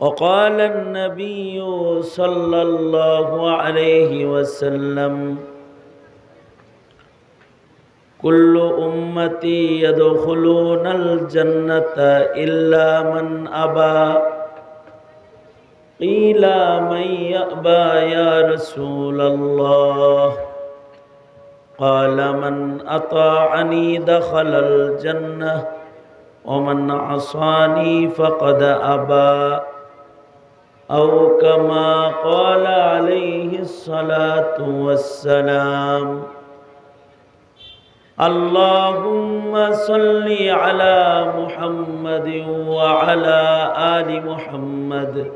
وقال النبي صلى الله عليه وسلم كل أمتي يدخلون الجنة إلا من أبى قيل من يأبى يا رسول الله قال من أطاعني دخل الجنة ومن عصاني فقد أبى أو كما قال عليه الصلاة والسلام اللهم صل على محمد وعلى آل محمد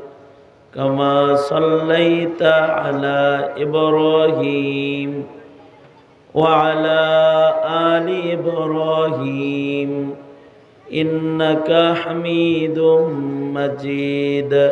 كما صليت على إبراهيم وعلى آل إبراهيم إنك حميد مجيد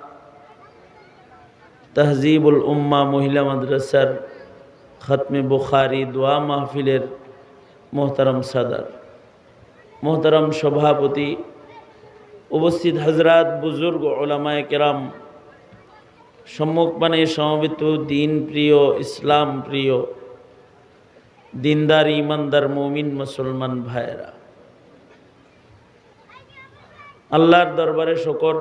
তাহজিবুল উম্মা মহিলা মাদ্রাসার খতমে বুখারি দোয়া মাহফিলের মোহতারাম সাদার মোহতারাম সভাপতি উপস্থিত হজরাত বুজুর্গ ওলামায় কেরাম সম্মুখপানে সমবেত দিন প্রিয়, ইসলাম প্রিয়, দিনদার, ইমানদার, মমিন, মুসলমান ভাইয়েরা। আল্লাহর দরবারে শকর,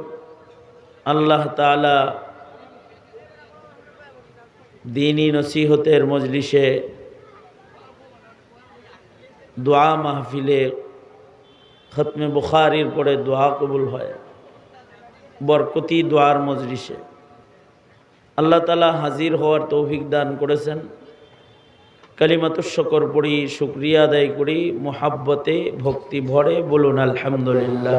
আল্লাহ তালা দিনী নসিহতের মজলিসে দোয়া মাহফিলে খতমে বুখারির পরে দোয়া কবুল হয়, বরকতি দোয়ার মজলিসে। আল্লাহ তালা হাজির হওয়ার তৌফিক দান করেছেন। কালিমাতুশকর পড়ি, শুক্রিয়া আদায় করি, মোহাব্বতে ভক্তি ভরে বলুন, আলহামদুলিল্লাহ।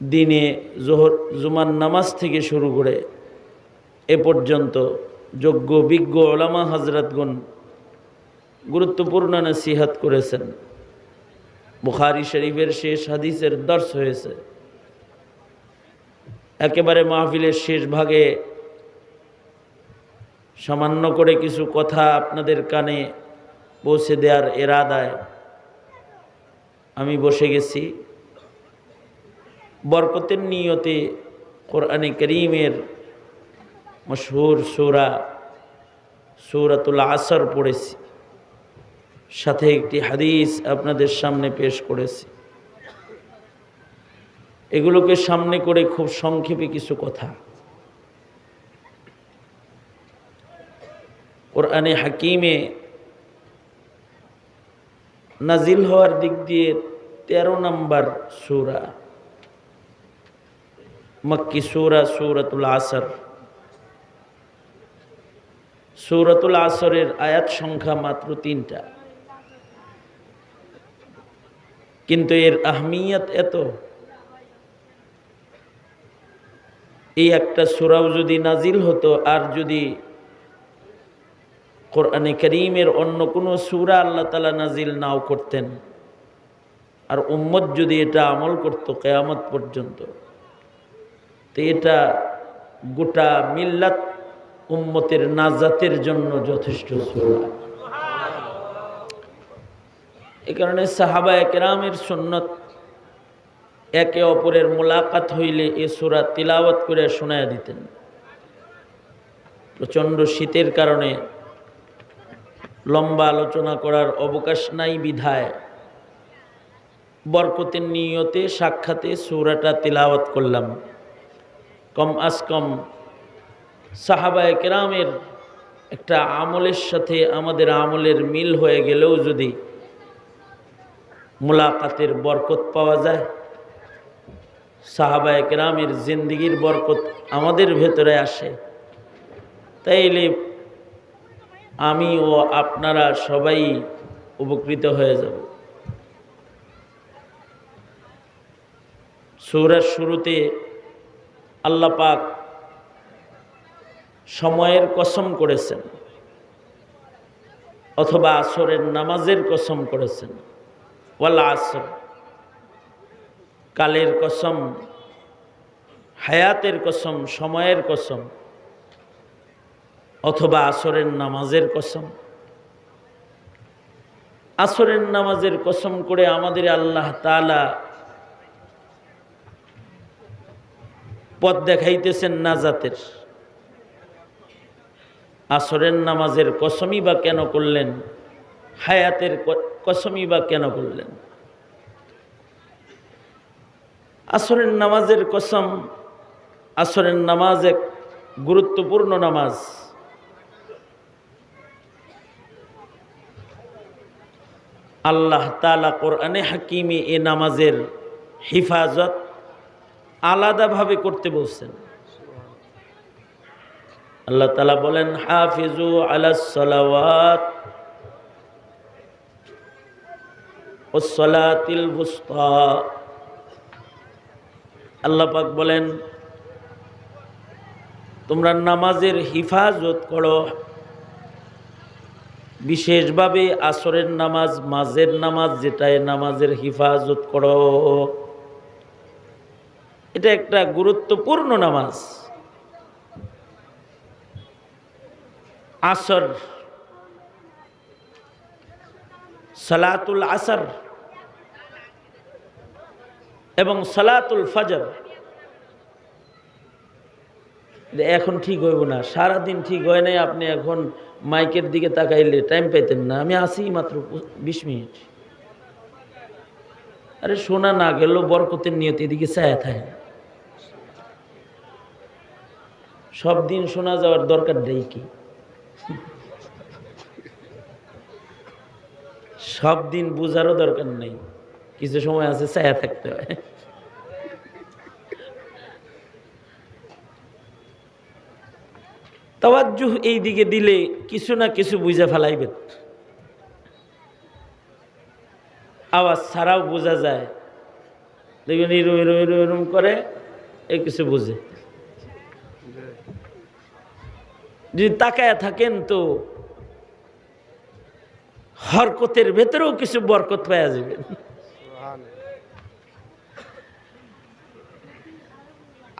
দিনে জোহর, জুমার নামাজ থেকে শুরু করে এ পর্যন্ত যোগ্য, বিজ্ঞ ওলামা হজরতগণ গুরুত্বপূর্ণ নসিহাত করেছেন। বুখারি শরীফের শেষ হাদিসের দর্শ হয়েছে। একেবারে মাহফিলের শেষ ভাগে সামান্য করে কিছু কথা আপনাদের কানে পৌঁছে দেওয়ার এরাদায় আমি বসে গেছি। বরকতের নিয়তে কোরআনে করিমের মশহুর সুরা, সুরাতুল আসর পড়েছি। সাথে একটি হাদিস আপনাদের সামনে পেশ করেছি। এগুলোকে সামনে করে খুব সংক্ষেপে কিছু কথা। কোরআনে হাকিমে নাজিল হওয়ার দিক দিয়ে তেরো নম্বর সুরা, মক্কি সুরা সুরতুল আসর। সুরতুল আসরের আয়াত সংখ্যা মাত্র তিনটা। কিন্তু এর আহমিয়াত এত? এই একটা সুরাও যদি নাজিল হতো, আর যদি কোরআনে করিমের অন্য কোনো সুরা আল্লাহ তালা নাজিল নাও করতেন, আর উম্মত যদি এটা আমল করতো কেয়ামত পর্যন্ত, তো এটা গোটা মিল্লাত উম্মতের নাজাতের জন্য যথেষ্ট সুরা। এ কারণে সাহাবা একরামের সুন্নত একে অপরের মোলাকাত হইলে এ সুরা তিলাওয়াত করে শোনায় দিতেন। প্রচণ্ড শীতের কারণে লম্বা আলোচনা করার অবকাশ নাই বিধায় বরকতের নিয়তে সাক্ষাতে সুরাটা তিলাওয়াত করলাম। কম আস কম সাহাবায় কেরামের একটা আমলের সাথে আমাদের আমলের মিল হয়ে গেলেও যদি মোলাকাতের বরকত পাওয়া যায়, সাহাবায় কেরামের জিন্দিগির বরকত আমাদের ভেতরে আসে, তাইলে আমি ও আপনারা সবাই উপকৃত হয়ে যাব। সৌরার শুরুতে আল্লাহ পাক সময়ের কসম করেছেন, অথবা আসরের নামাজের কসম করেছেন, ওয়াল আসর, কালের কসম, হায়াতের কসম, সময়ের কসম, অথবা আসরের নামাজের কসম। আসরের নামাজের কসম করে আমাদের আল্লাহ তালা পথ দেখাইতেছেন নাজাতের। আসরের নামাজের কসমই বা কেন করলেন? হায়াতের কসমই বা কেন করলেন? আসরের নামাজের কসম, আসরের নামাজ এক গুরুত্বপূর্ণ নামাজ। আল্লাহ তালা কোরআনে হাকিমে এ নামাজের হিফাজত আলাদাভাবে করতে বলছেন। আল্লাহ তালা বলেন হাফিজু আলাসলাওয়াত ওসলাতিল বুস্তা আল্লাহ পাক বলেন, তোমরা নামাজের হিফাজত করো। বিশেষভাবে আসরের নামাজ, মাঝের নামাজ যেটায় নামাজের হিফাজত করো। এটা একটা গুরুত্বপূর্ণ নামাজ। আসর, সালাতুল আসর এবং সালাতুল ফজর। এখন ঠিক হইব না, সারাদিন ঠিক হয় নাই, আপনি এখন মাইকের দিকে তাকাইলে টাইম পাইতেন না। আমি আসি মাত্র বিশ মিনিট। আরে শোনা না গেল বরকতের নিয়ত, এদিকে চায়া থাকে সব দিন শোনা যাওয়ার দরকার নেই কি? সব দিন বুঝারও দরকার নেই। কিছু সময় আছে, ছায়া থাকতে হয়। তাওয়াজ্জুহ এই দিকে দিলে কিছু না কিছু বুঝে ফেলাইবেন আওয়াজ ছাড়াও বোঝা যায়। দেখবেন এরম এরম এরম এরম করে এই কিছু বুঝে। যদি তাকায় থাকেন তো হরকতের ভেতরেও কিছু বরকত পাওয়া যাবে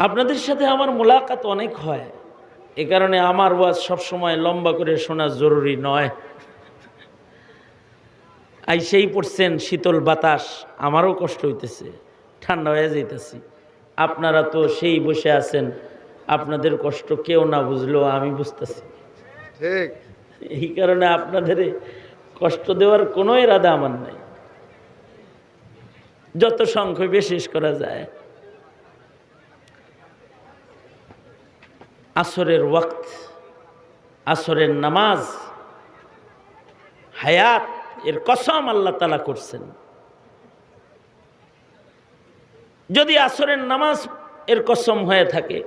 আপনাদের সাথে আমার মোলাকাত অনেক হয়। এ কারণে আমার ওয়াজ সবসময় লম্বা করে শোনা জরুরি নয়। আই সেই পড়ছেন শীতল বাতাস, আমারও কষ্ট হইতেছে, ঠান্ডা হয়ে যাইতেছি। আপনারা তো সেই বসে আছেন আপনাদের কষ্ট কেউ না বুঝলেও আমি বুঝতেছি। ঠিক। এই কারণে আপনাদের কষ্ট দেওয়ার কোনো ইরাদা আমার নাই। যত সংখ্যে শেষ করা যায়। আসরের ওয়াক্ত আসরের নামাজ হায়াত এর কসম আল্লাহ তালা করছেন। যদি আসরের নামাজ এর কসম হয়ে থাকে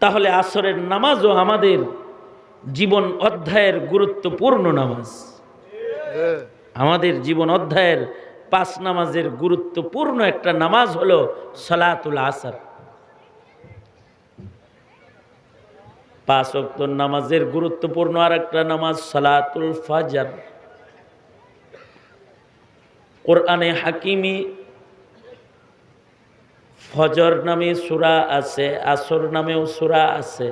তাহলে আসরের নামাজও আমাদের জীবন অধ্যায়ের গুরুত্বপূর্ণ নামাজ। আমাদের জীবন অধ্যায়ের পাঁচ নামাজের গুরুত্বপূর্ণ একটা নামাজ হলো সলাতুল আসর। পাঁচ অক্ত নামাজের গুরুত্বপূর্ণ আর একটা নামাজ সলাতুল ফাজার। কোরআনে হাকিমি ফজর নামে সুরা আছে আসর নামেও সুরা আছে।